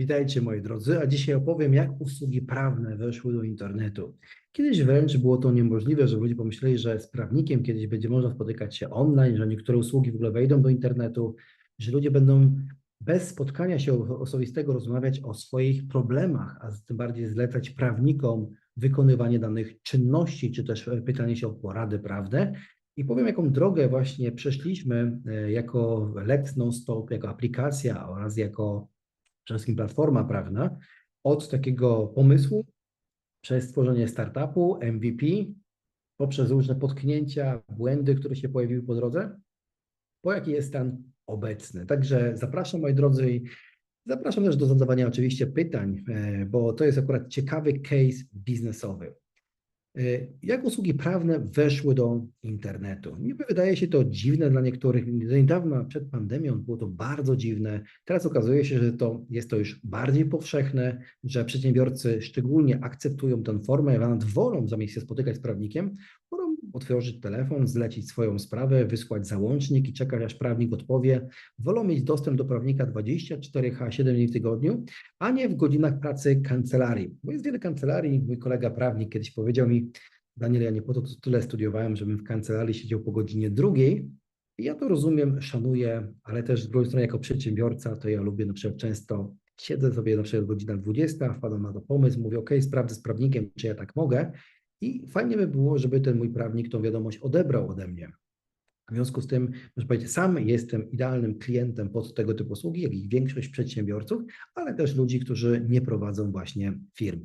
Witajcie moi drodzy, a dzisiaj opowiem, jak usługi prawne weszły do internetu. Kiedyś wręcz było to niemożliwe, że ludzie pomyśleli, że z prawnikiem kiedyś będzie można spotykać się online, że niektóre usługi w ogóle wejdą do internetu, że ludzie będą bez spotkania się osobistego rozmawiać o swoich problemach, a tym bardziej zlecać prawnikom wykonywanie danych czynności, czy też pytanie się o porady prawne. I powiem, jaką drogę właśnie przeszliśmy e, jako Lex Nonstop, jako aplikacja oraz jako przede wszystkim platforma prawna, od takiego pomysłu przez stworzenie startupu, MVP, poprzez różne potknięcia, błędy, które się pojawiły po drodze, po jaki jest stan obecny. Także zapraszam, moi drodzy, i zapraszam też do zadawania oczywiście pytań, e, bo to jest akurat ciekawy case biznesowy. Y, jak usługi prawne weszły do internetu? Niby wydaje się to dziwne dla niektórych. Do niedawna przed pandemią było to bardzo dziwne. Teraz okazuje się, że to jest to już bardziej powszechne, że przedsiębiorcy szczególnie akceptują tę formę, nawet wolą zamiast się spotykać z prawnikiem, otworzyć telefon, zlecić swoją sprawę, wysłać załącznik i czekać, aż prawnik odpowie. Wolą mieć dostęp do prawnika 24H 7 dni w tygodniu, a nie w godzinach pracy kancelarii. Bo jest wiele kancelarii. Mój kolega prawnik kiedyś powiedział mi, Daniel, ja nie po to tyle studiowałem, żebym w kancelarii siedział po godzinie drugiej. Ja to rozumiem, szanuję, ale też z drugiej strony jako przedsiębiorca, to ja lubię na przykład często siedzę sobie na przykład godzina 20, wpadam na to pomysł, mówię, ok, sprawdzę z prawnikiem, czy ja tak mogę i fajnie by było, żeby ten mój prawnik tą wiadomość odebrał ode mnie. W związku z tym, muszę powiedzieć, sam jestem idealnym klientem pod tego typu usługi, jak i większość przedsiębiorców, ale też ludzi, którzy nie prowadzą właśnie firm.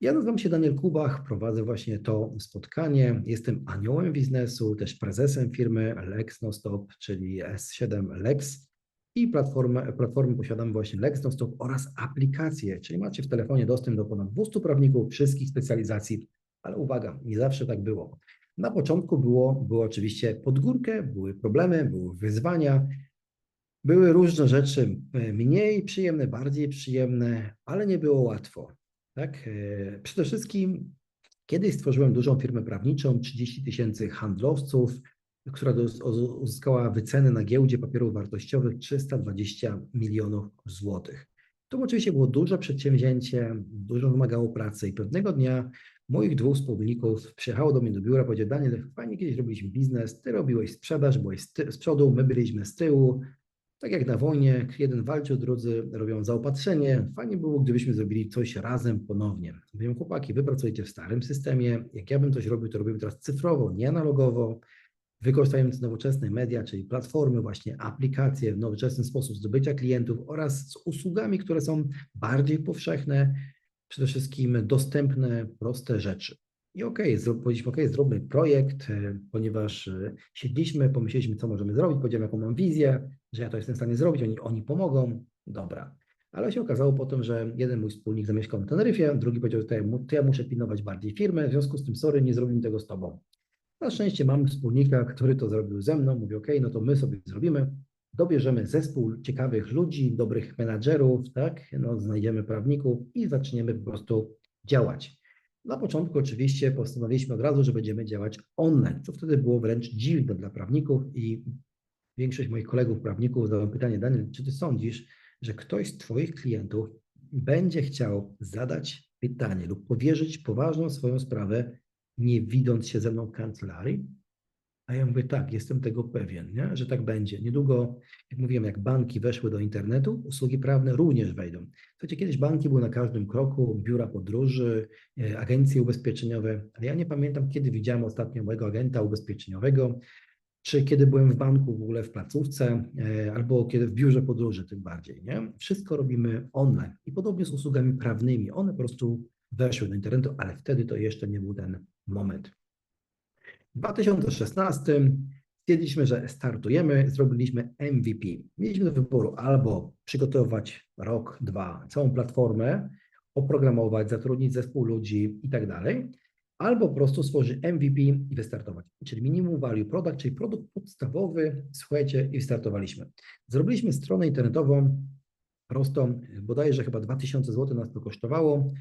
Ja nazywam się Daniel Kubach, prowadzę właśnie to spotkanie. Jestem aniołem biznesu, też prezesem firmy Lex Nostop, czyli S7 Lex. I platformę, platformy posiadamy właśnie Lex Nostop oraz aplikacje, czyli macie w telefonie dostęp do ponad 200 prawników wszystkich specjalizacji ale uwaga, nie zawsze tak było. Na początku było, było oczywiście pod górkę, były problemy, były wyzwania, były różne rzeczy e, mniej przyjemne, bardziej przyjemne, ale nie było łatwo. Tak? E, przede wszystkim kiedyś stworzyłem dużą firmę prawniczą, 30 tysięcy handlowców, która uzyskała wycenę na giełdzie papierów wartościowych 320 milionów złotych. To oczywiście było duże przedsięwzięcie, dużo wymagało pracy i pewnego dnia moich dwóch wspólników przyjechało do mnie do biura, powiedział Daniel, fajnie kiedyś robiliśmy biznes, ty robiłeś sprzedaż, byłeś z, przodu, my byliśmy z tyłu, tak jak na wojnie, jeden walczył, drudzy robią zaopatrzenie. Fajnie było, gdybyśmy zrobili coś razem ponownie. Mówię, chłopaki, wy pracujecie w starym systemie. Jak ja bym coś robił, to robimy teraz cyfrowo, nie analogowo, wykorzystując nowoczesne media, czyli platformy, właśnie aplikacje w nowoczesny sposób zdobycia klientów oraz z usługami, które są bardziej powszechne, przede wszystkim dostępne, proste rzeczy. I okej, okay, powiedzieliśmy, okej, okay, zróbmy projekt, e, ponieważ e, siedliśmy, pomyśleliśmy, co możemy zrobić, powiedziałem, jaką mam wizję, że ja to jestem w stanie zrobić, oni, oni pomogą, dobra. Ale się okazało potem, że jeden mój wspólnik zamieszkał na Teneryfie, drugi powiedział, ja, to ja muszę pilnować bardziej firmę, w związku z tym, sorry, nie zrobimy tego z tobą. Na szczęście mam wspólnika, który to zrobił ze mną, mówi, ok, no to my sobie zrobimy, dobierzemy zespół ciekawych ludzi, dobrych menadżerów, tak, no, znajdziemy prawników i zaczniemy po prostu działać. Na początku oczywiście postanowiliśmy od razu, że będziemy działać online, co wtedy było wręcz dziwne dla prawników i większość moich kolegów prawników zadała pytanie, Daniel, czy ty sądzisz, że ktoś z twoich klientów będzie chciał zadać pytanie lub powierzyć poważną swoją sprawę, nie widząc się ze mną w kancelarii? A ja mówię, tak, jestem tego pewien, nie? że tak będzie. Niedługo, jak mówiłem, jak banki weszły do internetu, usługi prawne również wejdą. Słuchajcie, kiedyś banki były na każdym kroku, biura podróży, e, agencje ubezpieczeniowe, ale ja nie pamiętam, kiedy widziałem ostatnio mojego agenta ubezpieczeniowego, czy kiedy byłem w banku w ogóle w placówce, e, albo kiedy w biurze podróży tym bardziej. Nie? Wszystko robimy online i podobnie z usługami prawnymi. One po prostu weszły do internetu, ale wtedy to jeszcze nie był ten moment. W 2016 stwierdziliśmy, że startujemy, zrobiliśmy MVP. Mieliśmy do wyboru albo przygotować rok, dwa, całą platformę, oprogramować, zatrudnić zespół ludzi i tak dalej, albo po prostu stworzyć MVP i wystartować. Czyli minimum value product, czyli produkt podstawowy, słuchajcie, i wystartowaliśmy. Zrobiliśmy stronę internetową prostą, bodajże chyba 2000 zł nas to kosztowało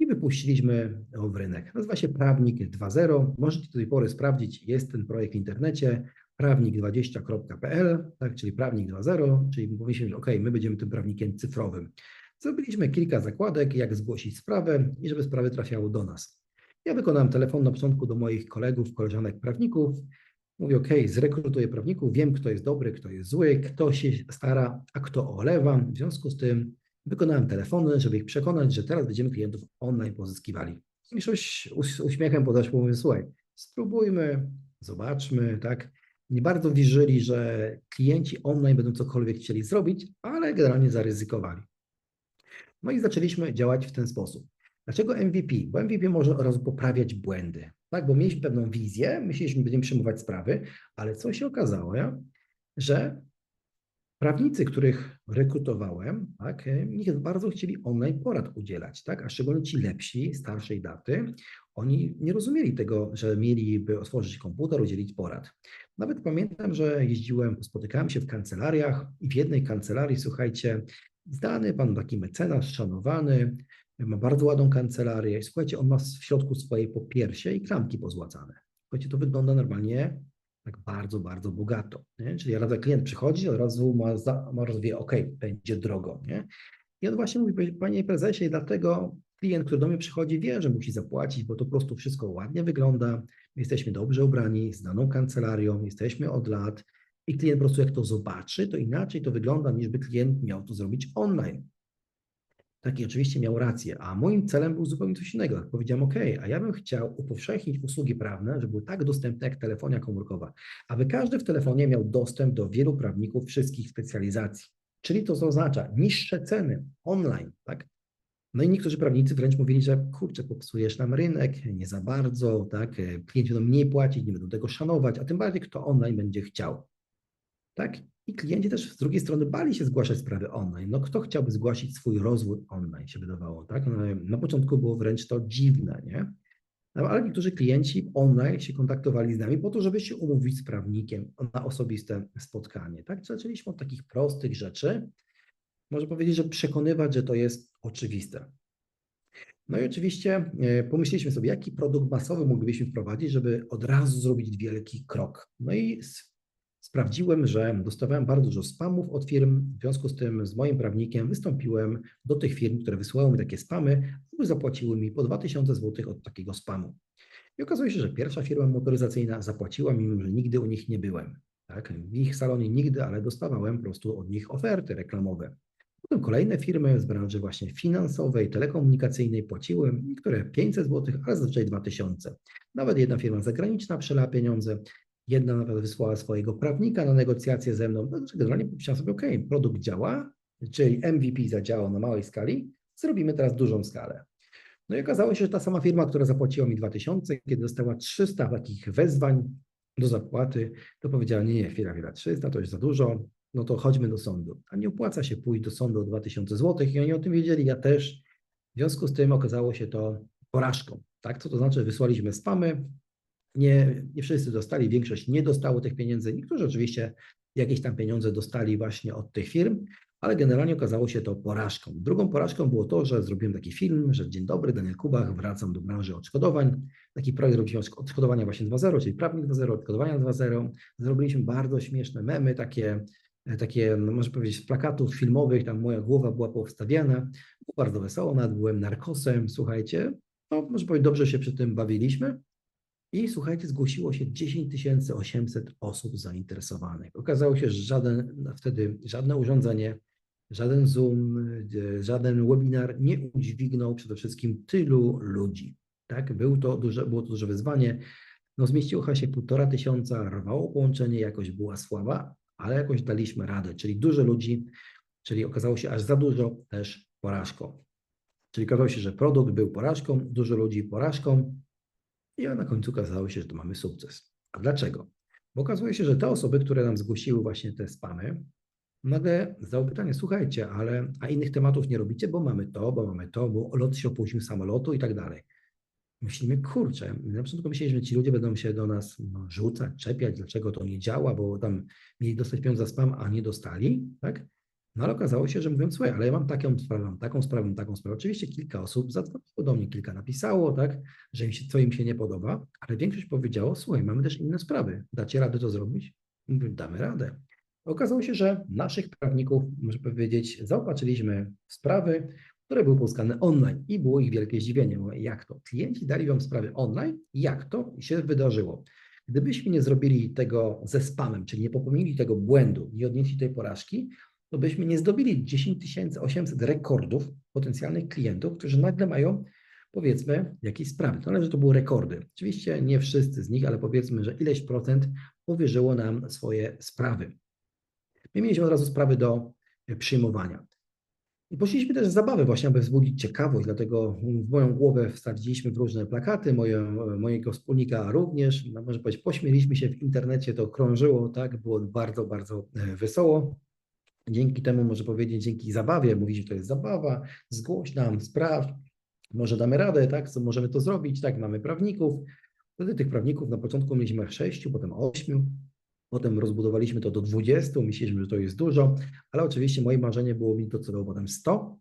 i wypuściliśmy ją w rynek. Nazywa się Prawnik 2.0. Możecie do tej pory sprawdzić, jest ten projekt w internecie, prawnik20.pl, tak, czyli Prawnik 2.0, czyli mówiliśmy, że OK, my będziemy tym prawnikiem cyfrowym. Zrobiliśmy kilka zakładek, jak zgłosić sprawę i żeby sprawy trafiały do nas. Ja wykonałem telefon na początku do moich kolegów, koleżanek prawników. Mówię, OK, zrekrutuję prawników, wiem, kto jest dobry, kto jest zły, kto się stara, a kto olewa. W związku z tym wykonałem telefony, żeby ich przekonać, że teraz będziemy klientów online pozyskiwali. Coś uśmiechem podeszło, mówię, słuchaj, spróbujmy, zobaczmy, tak. Nie bardzo wierzyli, że klienci online będą cokolwiek chcieli zrobić, ale generalnie zaryzykowali. No i zaczęliśmy działać w ten sposób. Dlaczego MVP? Bo MVP może od razu poprawiać błędy, tak? Bo mieliśmy pewną wizję, myśleliśmy, że będziemy przyjmować sprawy, ale co się okazało, że prawnicy, których rekrutowałem, tak, niech bardzo chcieli online porad udzielać, tak? A szczególnie ci lepsi, starszej daty, oni nie rozumieli tego, że mieliby otworzyć komputer, udzielić porad. Nawet pamiętam, że jeździłem, spotykałem się w kancelariach i w jednej kancelarii, słuchajcie, zdany pan taki mecenas, szanowany, ma bardzo ładną kancelarię. Słuchajcie, on ma w środku swojej popiersie i klamki pozłacane. Słuchajcie, to wygląda normalnie tak bardzo, bardzo bogato. Nie? Czyli rada klient przychodzi, od razu ma, za, ma rozwie, ok, będzie drogo. Nie? I on właśnie mówi, panie prezesie, dlatego klient, który do mnie przychodzi, wie, że musi zapłacić, bo to po prostu wszystko ładnie wygląda. My jesteśmy dobrze ubrani, z daną kancelarią, jesteśmy od lat i klient po prostu jak to zobaczy, to inaczej to wygląda, niż by klient miał to zrobić online. Taki oczywiście miał rację, a moim celem był zupełnie coś innego. Powiedziałem, OK, a ja bym chciał upowszechnić usługi prawne, żeby były tak dostępne jak telefonia komórkowa, aby każdy w telefonie miał dostęp do wielu prawników wszystkich specjalizacji. Czyli to co oznacza niższe ceny online, tak? No i niektórzy prawnicy wręcz mówili, że kurczę, popsujesz nam rynek, nie za bardzo, tak? Klienci będą mniej płacić, nie będą tego szanować, a tym bardziej kto online będzie chciał. Tak? I klienci też z drugiej strony bali się zgłaszać sprawy online. No kto chciałby zgłosić swój rozwód online, się wydawało, tak? No, na początku było wręcz to dziwne, nie? No, ale niektórzy klienci online się kontaktowali z nami po to, żeby się umówić z prawnikiem na osobiste spotkanie, tak? Zaczęliśmy od takich prostych rzeczy, można powiedzieć, że przekonywać, że to jest oczywiste. No i oczywiście e, pomyśleliśmy sobie, jaki produkt masowy moglibyśmy wprowadzić, żeby od razu zrobić wielki krok. No i sprawdziłem, że dostawałem bardzo dużo spamów od firm. W związku z tym z moim prawnikiem wystąpiłem do tych firm, które wysyłały mi takie spamy, aby zapłaciły mi po 2000 zł od takiego spamu. I okazuje się, że pierwsza firma motoryzacyjna zapłaciła, mimo że nigdy u nich nie byłem. Tak? W ich salonie nigdy, ale dostawałem po prostu od nich oferty reklamowe. Potem kolejne firmy z branży właśnie finansowej, telekomunikacyjnej płaciły, niektóre 500 zł, ale zazwyczaj 2000. Nawet jedna firma zagraniczna przelała pieniądze. Jedna nawet wysłała swojego prawnika na negocjacje ze mną. Także generalnie pomyślałem sobie, OK, produkt działa, czyli MVP zadziałał na małej skali, zrobimy teraz dużą skalę. No i okazało się, że ta sama firma, która zapłaciła mi 2000, kiedy dostała 300 takich wezwań do zapłaty, to powiedziała, nie, nie, chwila, chwila, 300 to jest za dużo, no to chodźmy do sądu. A nie opłaca się pójść do sądu o 2000 zł i oni o tym wiedzieli, ja też. W związku z tym okazało się to porażką. Tak? Co to znaczy? Wysłaliśmy spamy, nie, nie wszyscy dostali, większość nie dostało tych pieniędzy. Niektórzy oczywiście jakieś tam pieniądze dostali właśnie od tych firm, ale generalnie okazało się to porażką. Drugą porażką było to, że zrobiłem taki film, że dzień dobry, Daniel Kubach, wracam do branży odszkodowań. Taki projekt robiliśmy odszkodowania właśnie 2.0, czyli prawnik 2.0, odszkodowania 2.0. Zrobiliśmy bardzo śmieszne memy, takie, takie no można powiedzieć, plakatów filmowych, tam moja głowa była powstawiana. Było bardzo wesoło, nawet byłem narkosem, słuchajcie. No, może powiedzieć, dobrze się przy tym bawiliśmy. I słuchajcie, zgłosiło się 10 800 osób zainteresowanych. Okazało się, że żaden, no, wtedy żadne urządzenie, żaden Zoom, żaden webinar nie udźwignął przede wszystkim tylu ludzi. Tak? Był to duże, było to duże wyzwanie. No, zmieściło się półtora tysiąca, rwało połączenie, jakoś była słaba, ale jakoś daliśmy radę, czyli dużo ludzi, czyli okazało się aż za dużo też porażką. Czyli okazało się, że produkt był porażką, dużo ludzi porażką, i na końcu okazało się, że to mamy sukces. A dlaczego? Bo okazuje się, że te osoby, które nam zgłosiły właśnie te spamy, nagle zadały pytanie, słuchajcie, ale a innych tematów nie robicie, bo mamy to, bo mamy to, bo lot się opóźnił samolotu i tak dalej. Myślimy, kurczę, na początku myśleliśmy, że ci ludzie będą się do nas no, rzucać, czepiać, dlaczego to nie działa, bo tam mieli dostać pieniądze za spam, a nie dostali, tak? No ale okazało się, że mówiąc, słuchaj, ale ja mam taką sprawę, mam taką sprawę, mam taką sprawę. Oczywiście kilka osób zadzwoniło do mnie, kilka napisało, tak, że im się, co im się nie podoba, ale większość powiedziało, słuchaj, mamy też inne sprawy. Dacie radę to zrobić? Mówię, damy radę. Okazało się, że naszych prawników, można powiedzieć, zaopatrzyliśmy w sprawy, które były pozyskane online i było ich wielkie zdziwienie. Mówię, Jak to? Klienci dali wam sprawy online? Jak to się wydarzyło? Gdybyśmy nie zrobili tego ze spamem, czyli nie popełnili tego błędu, nie odnieśli tej porażki, to byśmy nie zdobyli 10 800 rekordów potencjalnych klientów, którzy nagle mają, powiedzmy, jakieś sprawy. To należy, to były rekordy. Oczywiście nie wszyscy z nich, ale powiedzmy, że ileś procent powierzyło nam swoje sprawy. My mieliśmy od razu sprawy do przyjmowania. I poszliśmy też z zabawy właśnie, aby wzbudzić ciekawość, dlatego w moją głowę wsadziliśmy w różne plakaty, moje, mojego wspólnika również, no, może powiedzieć, pośmieliśmy się w internecie, to krążyło, tak, było bardzo, bardzo e, wesoło. Dzięki temu, może powiedzieć, dzięki zabawie, mówi, że to jest zabawa, zgłoś nam, sprawdź, może damy radę, tak, co możemy to zrobić, tak, mamy prawników. Wtedy tych prawników na początku mieliśmy sześciu, potem ośmiu, Potem rozbudowaliśmy to do 20, myśleliśmy, że to jest dużo, ale oczywiście moje marzenie było mi to celowo potem 100,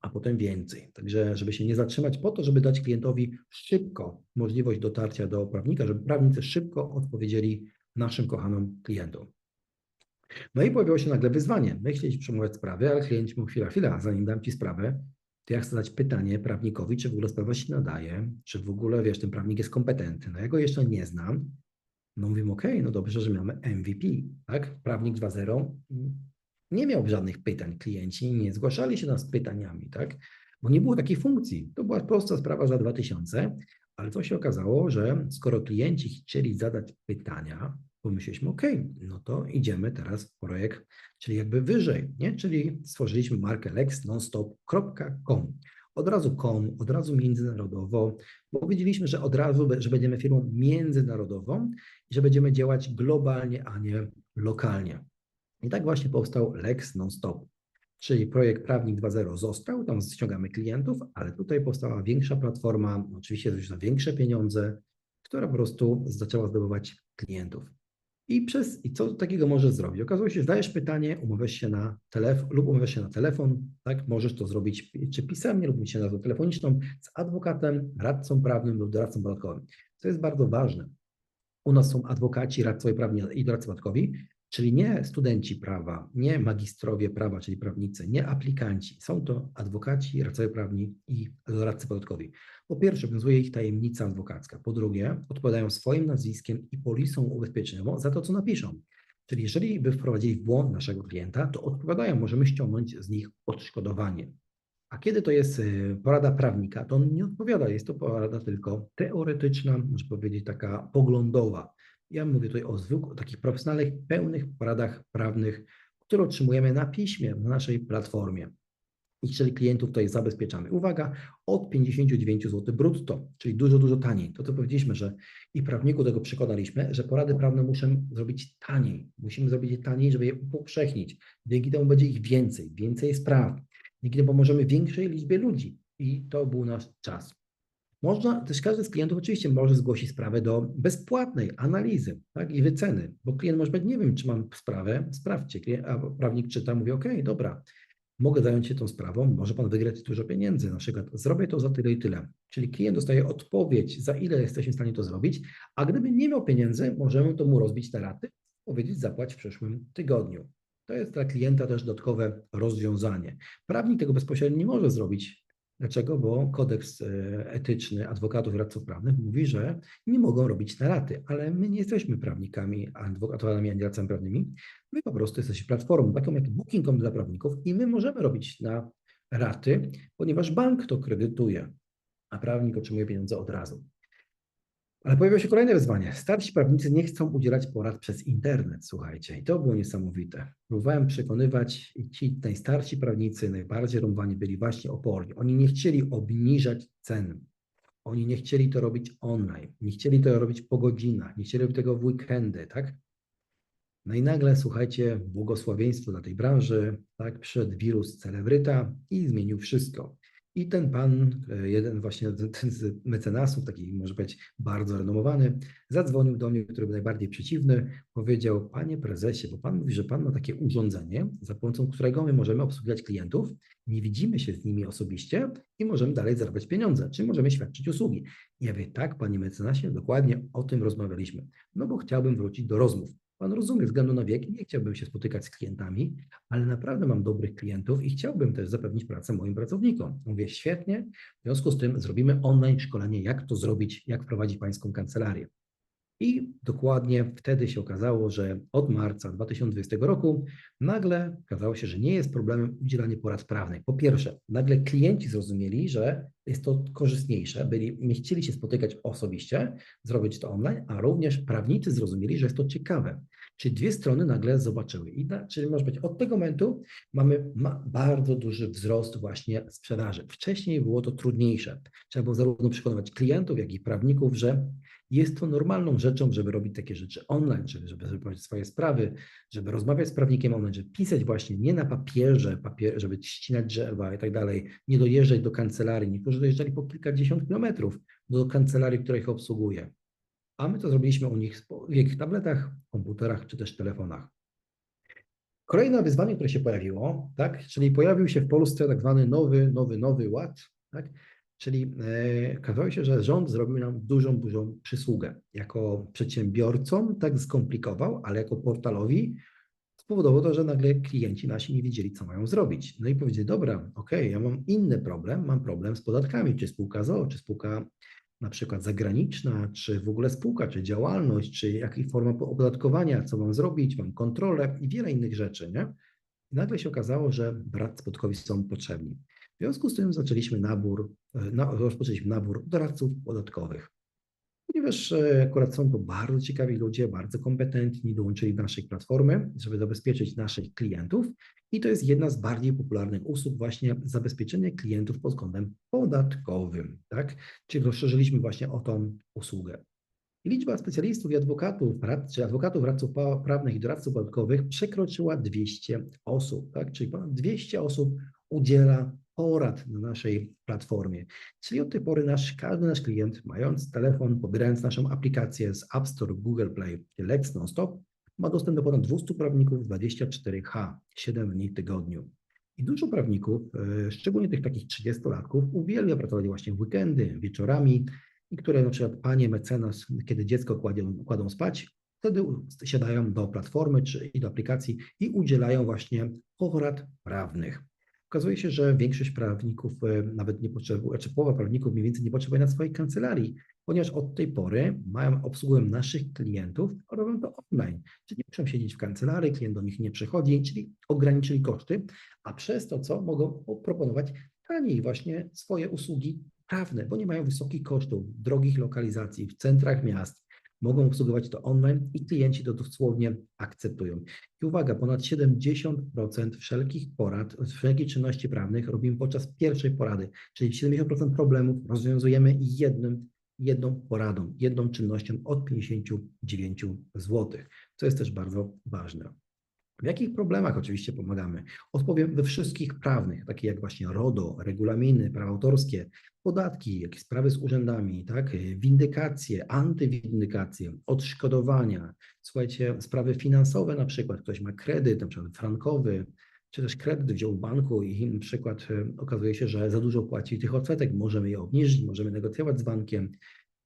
a potem więcej. Także, żeby się nie zatrzymać, po to, żeby dać klientowi szybko możliwość dotarcia do prawnika, żeby prawnicy szybko odpowiedzieli naszym kochanym klientom. No i pojawiło się nagle wyzwanie. My chcieliśmy przemówić sprawy, ale klienci mówią, chwila, chwila, zanim dam Ci sprawę, to ja chcę zadać pytanie prawnikowi, czy w ogóle sprawa się nadaje, czy w ogóle, wiesz, ten prawnik jest kompetentny. No ja go jeszcze nie znam, no mówimy, ok, no dobrze, że mamy MVP, tak? Prawnik 2.0 nie miał żadnych pytań, klienci nie zgłaszali się nas z pytaniami, tak? Bo nie było takiej funkcji. To była prosta sprawa za 2000, ale co się okazało, że skoro klienci chcieli zadać pytania, pomyśleliśmy, ok, no to idziemy teraz w projekt, czyli jakby wyżej, nie? Czyli stworzyliśmy markę lexnonstop.com od razu kom, od razu międzynarodowo, bo powiedzieliśmy, że od razu, że będziemy firmą międzynarodową i że będziemy działać globalnie, a nie lokalnie. I tak właśnie powstał Lex Nonstop, czyli projekt Prawnik 2.0 został, tam ściągamy klientów, ale tutaj powstała większa platforma, oczywiście za większe pieniądze, która po prostu zaczęła zdobywać klientów. I, przez, I co takiego możesz zrobić? Okazuje się, zdajesz pytanie, umawiasz się na telefon lub umawiasz się na telefon, tak? Możesz to zrobić czy pisemnie lub mieć nazwę telefoniczną z adwokatem, radcą prawnym lub doradcą podatkowym. To jest bardzo ważne. U nas są adwokaci, radcowie prawni i doradcy podatkowi, czyli nie studenci prawa, nie magistrowie prawa, czyli prawnicy, nie aplikanci. Są to adwokaci, radcowie prawni i doradcy podatkowi. Po pierwsze, obowiązuje ich tajemnica adwokacka. Po drugie, odpowiadają swoim nazwiskiem i polisą ubezpieczeniową za to, co napiszą. Czyli jeżeli by wprowadzili w błąd naszego klienta, to odpowiadają, możemy ściągnąć z nich odszkodowanie. A kiedy to jest y, porada prawnika, to on nie odpowiada, jest to porada tylko teoretyczna, można powiedzieć taka poglądowa. Ja mówię tutaj o zwykłych, takich profesjonalnych, pełnych poradach prawnych, które otrzymujemy na piśmie na naszej platformie. I czyli klientów tutaj zabezpieczamy. Uwaga, od 59 zł brutto, czyli dużo, dużo taniej. To co powiedzieliśmy, że i prawniku tego przekonaliśmy, że porady prawne muszę zrobić taniej. Musimy zrobić je taniej, żeby je upowszechnić. Dzięki temu będzie ich więcej, więcej spraw. Dzięki temu pomożemy większej liczbie ludzi. I to był nasz czas. Można też każdy z klientów oczywiście może zgłosić sprawę do bezpłatnej analizy tak, i wyceny, bo klient może powiedzieć, nie wiem, czy mam sprawę, sprawdźcie, a prawnik czyta, mówi, ok, dobra, mogę zająć się tą sprawą, może Pan wygrać dużo pieniędzy, na przykład zrobię to za tyle i tyle. Czyli klient dostaje odpowiedź, za ile jesteśmy w stanie to zrobić, a gdyby nie miał pieniędzy, możemy to mu rozbić na raty, powiedzieć zapłać w przyszłym tygodniu. To jest dla klienta też dodatkowe rozwiązanie. Prawnik tego bezpośrednio nie może zrobić. Dlaczego? Bo kodeks e, etyczny adwokatów i radców prawnych mówi, że nie mogą robić na raty, ale my nie jesteśmy prawnikami, adwokatami ani radcami prawnymi. My po prostu jesteśmy platformą, taką jak Booking.com dla prawników i my możemy robić na raty, ponieważ bank to kredytuje, a prawnik otrzymuje pieniądze od razu. Ale pojawiło się kolejne wyzwanie. Starsi prawnicy nie chcą udzielać porad przez internet, słuchajcie, i to było niesamowite. Próbowałem przekonywać i ci najstarsi prawnicy, najbardziej rąbani byli właśnie oporni. Oni nie chcieli obniżać cen. Oni nie chcieli to robić online, nie chcieli to robić po godzinach, nie chcieli tego w weekendy, tak? No i nagle, słuchajcie, błogosławieństwo dla tej branży, tak, przyszedł wirus celebryta i zmienił wszystko. I ten pan, e, jeden właśnie ten z mecenasów, taki może być bardzo renomowany, zadzwonił do mnie, który był najbardziej przeciwny, powiedział, panie prezesie, bo pan mówi, że pan ma takie urządzenie, za pomocą którego my możemy obsługiwać klientów, nie widzimy się z nimi osobiście i możemy dalej zarabiać pieniądze, czy możemy świadczyć usługi. I ja mówię, tak, panie mecenasie, dokładnie o tym rozmawialiśmy, no bo chciałbym wrócić do rozmów. Pan rozumie, względu na wiek nie chciałbym się spotykać z klientami, ale naprawdę mam dobrych klientów i chciałbym też zapewnić pracę moim pracownikom. Mówię, świetnie, w związku z tym zrobimy online szkolenie, jak to zrobić, jak prowadzić pańską kancelarię. I dokładnie wtedy się okazało, że od marca 2020 roku nagle okazało się, że nie jest problemem udzielanie porad prawnych. Po pierwsze, nagle klienci zrozumieli, że jest to korzystniejsze, byli, nie chcieli się spotykać osobiście, zrobić to online, a również prawnicy zrozumieli, że jest to ciekawe. Czyli dwie strony nagle zobaczyły. I da, czyli może być od tego momentu mamy ma bardzo duży wzrost właśnie sprzedaży. Wcześniej było to trudniejsze. Trzeba było zarówno przekonywać klientów, jak i prawników, że jest to normalną rzeczą, żeby robić takie rzeczy online, żeby, żeby zrobić swoje sprawy, żeby rozmawiać z prawnikiem online, żeby pisać właśnie nie na papierze, papier, żeby ścinać drzewa i tak dalej, nie dojeżdżać do kancelarii. Niektórzy dojeżdżali po kilkadziesiąt kilometrów do kancelarii, która ich obsługuje. A my to zrobiliśmy u nich w ich tabletach, komputerach czy też telefonach. Kolejne wyzwanie, które się pojawiło, tak, czyli pojawił się w Polsce tak zwany nowy, nowy, nowy ład, tak, Czyli e, okazało się, że rząd zrobił nam dużą, dużą przysługę. Jako przedsiębiorcom tak skomplikował, ale jako portalowi spowodowało to, że nagle klienci nasi nie wiedzieli, co mają zrobić. No i powiedzieli, dobra, ok, ja mam inny problem, mam problem z podatkami, czy spółka ZO, czy spółka na przykład zagraniczna, czy w ogóle spółka, czy działalność, czy jaka forma opodatkowania, co mam zrobić, mam kontrolę i wiele innych rzeczy, nie? I nagle się okazało, że brat podatkowi są potrzebni. W związku z tym zaczęliśmy nabór, e, na, rozpoczęliśmy nabór doradców podatkowych. Ponieważ e, akurat są to bardzo ciekawi ludzie, bardzo kompetentni, dołączyli do naszej platformy, żeby zabezpieczyć naszych klientów. I to jest jedna z bardziej popularnych usług, właśnie zabezpieczenie klientów pod kątem podatkowym. Tak? Czyli rozszerzyliśmy właśnie o tą usługę. Liczba specjalistów i adwokatów, rad, czy adwokatów, radców prawnych i doradców podatkowych przekroczyła 200 osób, tak? czyli ponad 200 osób udziela porad na naszej platformie. Czyli od tej pory nasz, każdy nasz klient, mając telefon, pobierając naszą aplikację z App Store, Google Play czy Lex Nonstop, ma dostęp do ponad 200 prawników 24H, 7 dni w tygodniu. I dużo prawników, e, szczególnie tych takich 30-latków, uwielbia pracować właśnie w weekendy, wieczorami, i które na przykład panie mecenas, kiedy dziecko kładą, kładą spać, wtedy siadają do platformy czy i do aplikacji i udzielają właśnie porad prawnych. Okazuje się, że większość prawników e, nawet nie potrzebuje, czy połowa prawników mniej więcej nie potrzebuje na swojej kancelarii, ponieważ od tej pory mają obsługę naszych klientów, robią to online, czyli nie muszą siedzieć w kancelarii, klient do nich nie przychodzi, czyli ograniczyli koszty, a przez to co mogą proponować taniej właśnie swoje usługi prawne, bo nie mają wysokich kosztów, drogich lokalizacji w centrach miast, mogą obsługiwać to online i klienci to dosłownie akceptują. I uwaga, ponad 70% wszelkich porad, wszelkich czynności prawnych robimy podczas pierwszej porady, czyli 70% problemów rozwiązujemy jednym, jedną poradą, jedną czynnością od 59 zł, co jest też bardzo ważne. W jakich problemach oczywiście pomagamy? Odpowiem we wszystkich prawnych, takie jak właśnie RODO, regulaminy, prawa autorskie, podatki, jakieś sprawy z urzędami, tak? windykacje, antywindykacje, odszkodowania, słuchajcie, sprawy finansowe na przykład, ktoś ma kredyt, na przykład frankowy, czy też kredyt wziął w banku i na przykład e, okazuje się, że za dużo płaci tych odsetek, możemy je obniżyć, możemy negocjować z bankiem.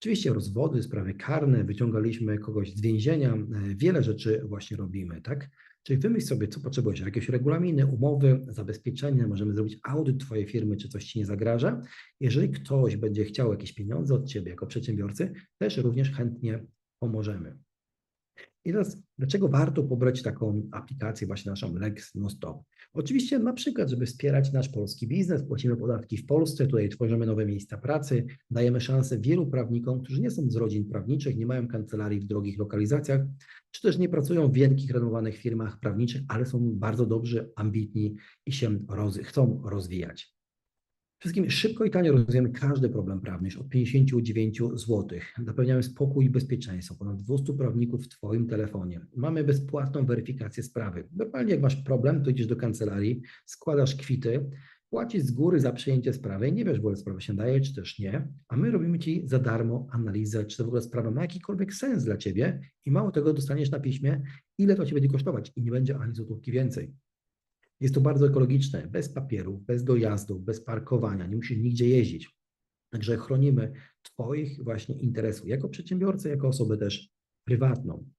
Oczywiście rozwody, sprawy karne, wyciągaliśmy kogoś z więzienia, e, wiele rzeczy właśnie robimy, tak? Czyli wymyśl sobie, co potrzebujesz, jakieś regulaminy, umowy, zabezpieczenia, możemy zrobić audyt Twojej firmy, czy coś Ci nie zagraża. Jeżeli ktoś będzie chciał jakieś pieniądze od Ciebie jako przedsiębiorcy, też również chętnie pomożemy. I teraz, dlaczego warto pobrać taką aplikację, właśnie naszą Lex Nonstop? Oczywiście na przykład, żeby wspierać nasz polski biznes, płacimy podatki w Polsce, tutaj tworzymy nowe miejsca pracy, dajemy szansę wielu prawnikom, którzy nie są z rodzin prawniczych, nie mają kancelarii w drogich lokalizacjach, czy też nie pracują w wielkich, renomowanych firmach prawniczych, ale są bardzo dobrzy, ambitni i się roz, chcą rozwijać. Wszystkim szybko i tanio rozwiązujemy każdy problem prawny, już od 59 zł. Zapewniamy spokój i bezpieczeństwo. Ponad 200 prawników w Twoim telefonie. Mamy bezpłatną weryfikację sprawy. Normalnie jak masz problem, to idziesz do kancelarii, składasz kwity, płacisz z góry za przyjęcie sprawy nie wiesz, w ogóle sprawa się daje, czy też nie, a my robimy Ci za darmo analizę, czy to w ogóle sprawa ma jakikolwiek sens dla Ciebie i mało tego dostaniesz na piśmie, ile to Ci będzie kosztować i nie będzie ani złotówki więcej. Jest to bardzo ekologiczne, bez papierów, bez dojazdów, bez parkowania, nie musisz nigdzie jeździć. Także chronimy Twoich właśnie interesów jako przedsiębiorcy, jako osobę też prywatną.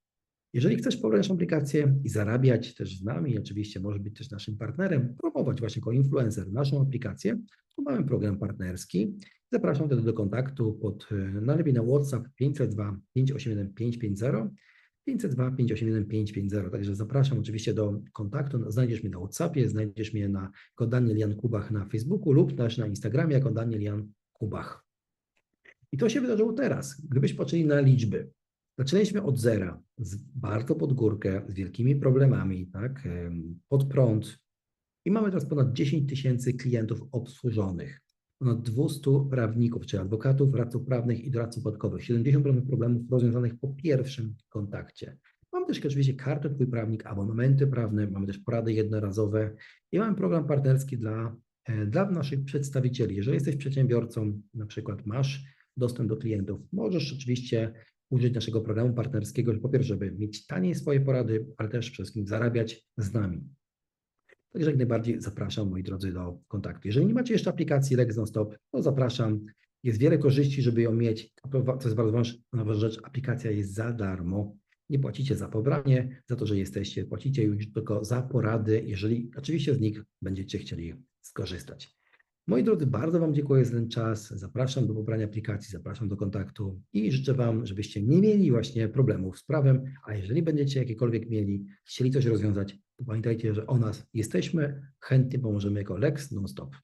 Jeżeli chcesz pobrać aplikację i zarabiać też z nami, oczywiście możesz być też naszym partnerem, promować właśnie jako influencer naszą aplikację, to mamy program partnerski. Zapraszam wtedy do kontaktu pod, najlepiej na WhatsApp 502 581 550 502 581 550. Także zapraszam oczywiście do kontaktu. Znajdziesz mnie na WhatsAppie, znajdziesz mnie na jako Daniel Jan Kubach na Facebooku lub też na Instagramie jako Daniel Jan Kubach. I to się wydarzyło teraz. Gdybyś patrzyli na liczby, zaczęliśmy od zera, z bardzo pod górkę, z wielkimi problemami, tak, pod prąd i mamy teraz ponad 10 tysięcy klientów obsłużonych, ponad 200 prawników, czy adwokatów, radców prawnych i doradców podatkowych, 70% problemów rozwiązanych po pierwszym kontakcie. Mamy też oczywiście kartę Twój Prawnik, abonamenty prawne, mamy też porady jednorazowe i mamy program partnerski dla, e, dla naszych przedstawicieli. Jeżeli jesteś przedsiębiorcą, na przykład masz dostęp do klientów, możesz oczywiście użyć naszego programu partnerskiego, po pierwsze, żeby mieć taniej swoje porady, ale też przede wszystkim zarabiać z nami. Także jak najbardziej zapraszam, moi drodzy, do kontaktu. Jeżeli nie macie jeszcze aplikacji Lex Stop, to zapraszam. Jest wiele korzyści, żeby ją mieć. To jest bardzo ważna rzecz, aplikacja jest za darmo. Nie płacicie za pobranie, za to, że jesteście. Płacicie już tylko za porady, jeżeli oczywiście z nich będziecie chcieli skorzystać. Moi drodzy, bardzo Wam dziękuję za ten czas. Zapraszam do pobrania aplikacji, zapraszam do kontaktu i życzę Wam, żebyście nie mieli właśnie problemów z prawem, a jeżeli będziecie jakiekolwiek mieli, chcieli coś rozwiązać, to pamiętajcie, że o nas jesteśmy, chętnie pomożemy jako Lex Non-Stop.